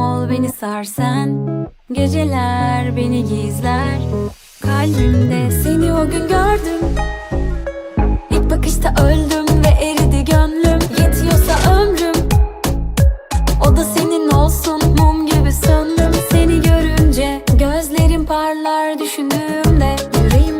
ol beni sarsen Geceler beni gizler. Kalbimde seni o gün gördüm. İlk bakışta öldüm ve eridi gönlüm. Yetiyorsa ömrüm. O da senin olsun mum gibi söndüm. Seni görünce gözlerim parlar düşündüğümde. Yüreğim